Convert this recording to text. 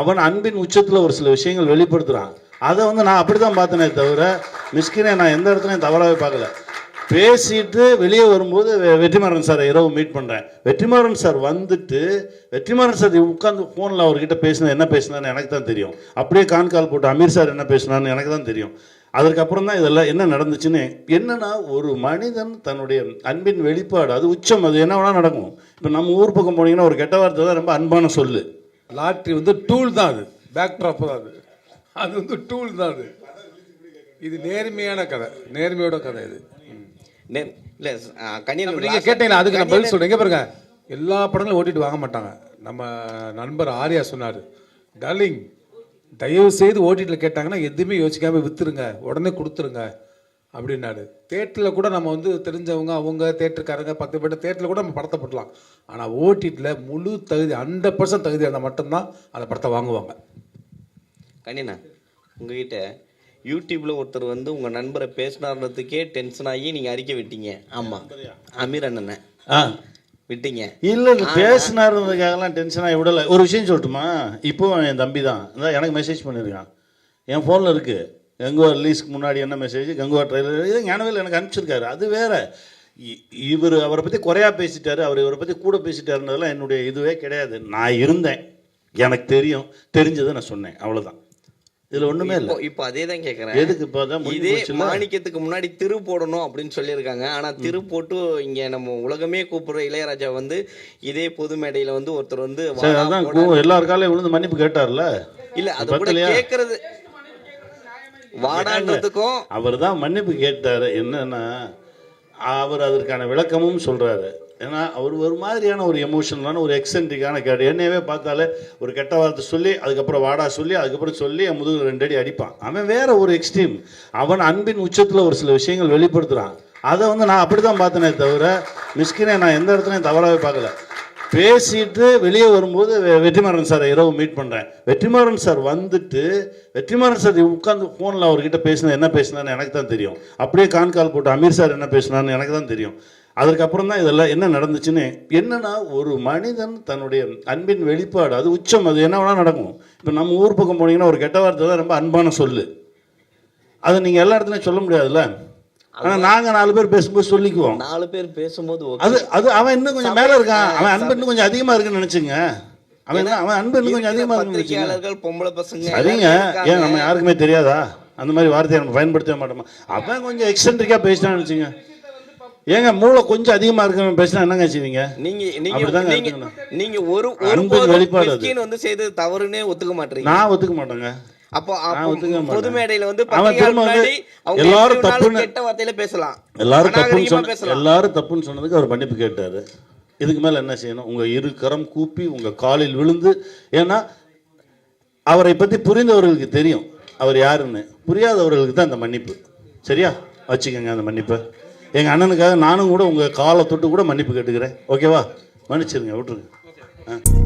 அவன் அன்பின் உச்சத்தில் ஒரு சில விஷயங்கள் வெளிப்படுத்துகிறான் அதை வந்து நான் அப்படி தான் பார்த்தனே தவிர மிஸ்கினை நான் எந்த இடத்துலையும் தவறாகவே பார்க்கல. பேசிட்டு வெளியே வரும்போது வெற்றிமாறன் சார் இரவு மீட் பண்ணுறேன் வெற்றிமாறன் சார் வந்துட்டு வெற்றிமாறன் சார் உட்காந்து ஃபோனில் அவர்கிட்ட பேசினது என்ன பேசினான்னு எனக்கு தான் தெரியும். அப்படியே கான் கால் போட்டு அமீர் சார் என்ன பேசினான்னு எனக்கு தான் தெரியும். அதற்கப்புறம் தான் இதெல்லாம் என்ன நடந்துச்சுன்னு என்னென்னா ஒரு மனிதன் தன்னுடைய அன்பின் வெளிப்பாடு அது உச்சம் அது என்ன வேணால் நடக்கும். இப்போ நம்ம ஊர் பக்கம் போனீங்கன்னா ஒரு கெட்ட வார்த்தை தான் ரொம்ப அன்பான சொல்லு. லாட்ரி வந்து டூல் தான் அது. பேக் ட்ராப் தான் அது. அது வந்து டூல் தான் அது. இது நேர்மையான கதை. நேர்மையோட கதை இது. நே- இல்ல ஆ, கணியன் அப்ப நீங்க கேட்டீங்களா? அதுக்கு நான் பதில் எங்க பாருங்க. எல்லா படங்களும் ஓட்டிட்டு வாங்க மாட்டாங்க. நம்ம நண்பர் ஆர்யா சொன்னாரு டார்லிங் தயவு செய்து ஓட்டிட்டு கேட்டாங்கன்னா எதுவுமே யோசிக்காம வித்துருங்க. உடனே கொடுத்துருங்க. அப்படின்னாரு. தேட்டரில் கூட நம்ம வந்து தெரிஞ்சவங்க அவங்க தேட்டருக்காரங்க பத்து பேர் தேட்டரில் கூட நம்ம படத்தை போடலாம் ஆனால் ஓடிடியில் முழு தகுதி ஹண்ட்ரட் பர்சன்ட் தகுதி இருந்தால் மட்டும்தான் அந்த படத்தை வாங்குவாங்க. கணினா உங்ககிட்ட யூடியூப்ல ஒருத்தர் வந்து உங்க நண்பரை பேசினார்ன்றதுக்கே டென்ஷன் ஆகி நீங்க அறிக்கை விட்டீங்க. ஆமா. அமீர் அண்ணனை ஆ. விட்டீங்க. இல்லை இல்லை பேசினாருன்றதுக்காகலாம் டென்ஷனாக விடலை. ஒரு விஷயம் சொல்லட்டுமா? இப்போ என் தம்பி தான் எனக்கு மெசேஜ் பண்ணியிருக்கான். என் ஃபோனில் இருக்குது கங்குவா ரிலீஸ்க்கு முன்னாடி என்ன மெசேஜ் கங்குவா ட்ரெயிலர் இது ஞானவேல் எனக்கு அனுப்பிச்சிருக்காரு. அது வேற. இவர் அவரை பற்றி குறையா பேசிட்டாரு. அவர் இவரை பற்றி கூட பேசிட்டாருன்றதெல்லாம் என்னுடைய இதுவே கிடையாது. நான் இருந்தேன். எனக்கு தெரியும். தெரிஞ்சதை நான் சொன்னேன். அவ்வளோதான் இதில் ஒன்றுமே இல்லை. இப்போ அதே தான் கேட்குறேன் எதுக்கு இப்போ தான் முடிஞ்சு இதே? மாணிக்கத்துக்கு முன்னாடி திரு போடணும் அப்படின்னு சொல்லியிருக்காங்க. ஆனா திரு போட்டு இங்க நம்ம உலகமே கூப்பிடுற இளையராஜா வந்து இதே பொது மேடையில வந்து ஒருத்தர் வந்து சரி வாடா, அதான் போடா. கூ- எல்லார் காலையும் விழுந்து மன்னிப்பு கேட்டார்ல? இல்ல அது கூட? கேக்குறது வாடான்றதுக்கும் அவர் தான் மன்னிப்பு கேட்டார். என்னன்னா அவர் அதற்கான விளக்கமும் சொல்றாரு. ஏன்னா அவர் ஒரு மாதிரியான ஒரு எமோஷனலான ஒரு எக்ஸென்ட்ரிக்கான கேடு என்னையவே பார்த்தாலே ஒரு கெட்ட வார்த்தை சொல்லி அதுக்கப்புறம் வாடா சொல்லி அதுக்கப்புறம் சொல்லி என் முதுகு ரெண்டு அடி அடிப்பான். அவன் வேற ஒரு எக்ஸ்ட்ரீம் அவன் அன்பின் உச்சத்தில் ஒரு சில விஷயங்கள் வெளிப்படுத்துகிறான் அதை வந்து நான் அப்படி தான் பார்த்தனே தவிர மிஸ்கினை நான் எந்த இடத்துலையும் தவறாகவே பார்க்கல. பேசிட்டு வெளியே வரும்போது வெற்றிமாறன் சார் இரவு மீட் பண்ணுறேன் வெற்றிமாறன் சார் வந்துட்டு வெற்றிமாறன் சார் உட்காந்து ஃபோனில் அவர்கிட்ட பேசினது என்ன பேசினான்னு எனக்கு தான் தெரியும். அப்படியே கான் கால் போட்டு அமீர் சார் என்ன பேசினான்னு எனக்கு தான் தெரியும். அதுக்கப்புறம் தான் இதெல்லாம் என்ன நடந்துச்சுன்னு என்னென்னா ஒரு மனிதன் தன்னுடைய அன்பின் வெளிப்பாடு அது உச்சம் அது என்ன வேணால் நடக்கும். இப்போ நம்ம ஊர் பக்கம் போனீங்கன்னா ஒரு கெட்ட வார்த்தை தான் ரொம்ப அன்பான சொல்லு. அதை நீங்கள் எல்லா இடத்துலையும் சொல்ல முடியாதுல்ல? ஆனால் நாங்கள் நாலு பேர் பேசும்போது சொல்லிக்குவோம். நாலு பேர் பேசும்போது. அது அது அவன் இன்னும் கொஞ்சம் மேல இருக்கான். அவன் அன்பு இன்னும் கொஞ்சம் அதிகமா இருக்குன்னு நினைச்சுங்க. அவன் அவன் அன்பு இன்னும் கொஞ்சம் இருக்கிற அதிகமா இருக்குன்னு பொம்பளை பசங்க சரிங்க. ஏன் நம்ம யாருக்குமே தெரியாதா? அந்த மாதிரி வார்த்தையை நம்ம பயன்படுத்தவே மாட்டோமா? அவன் கொஞ்சம் எக்ஸென்ட்ரிக்கா பேசினான்னு வச்சுங்க ஏங்க மூளை கொஞ்சம் அதிகமா இருக்கவன் பேசினா என்னங்க செய்வீங்க? நீங்க நீங்க நீங்க இருக்கணும். ஒரு ஒரு வெளிப்பாடு வந்து செய்தது தவறுனே ஒத்துக்க மாட்டீங்க நான் ஒத்துக்க மாட்டேங்க. அப்போ. பொது மேடையில வந்து எல்லாரும் தப்புன்னு- கெட்ட வார்த்தையில பேசலாம். எல்லாரும் தப்புன்னு சொன்ன எல்லாரும் தப்புன்னு சொன்னதுக்கு அவர் மன்னிப்பு கேட்டாரு. இதுக்கு மேல என்ன செய்யணும்? உங்க இரு கரம் கூப்பி உங்க காலில் விழுந்து ஏன்னா அவரை பத்தி புரிந்தவர்களுக்கு தெரியும். அவர் யாருன்னு. புரியாதவர்களுக்கு தான் அந்த மன்னிப்பு. சரியா? வச்சுக்கோங்க அந்த மன்னிப்பை. எங்க அண்ணனுக்காக நானும் கூட உங்க காலை தொட்டு கூட மன்னிப்பு கேட்டுக்கிறேன். ஓகேவா? மன்னிச்சிருங்க விட்டுருங்க. ஆ.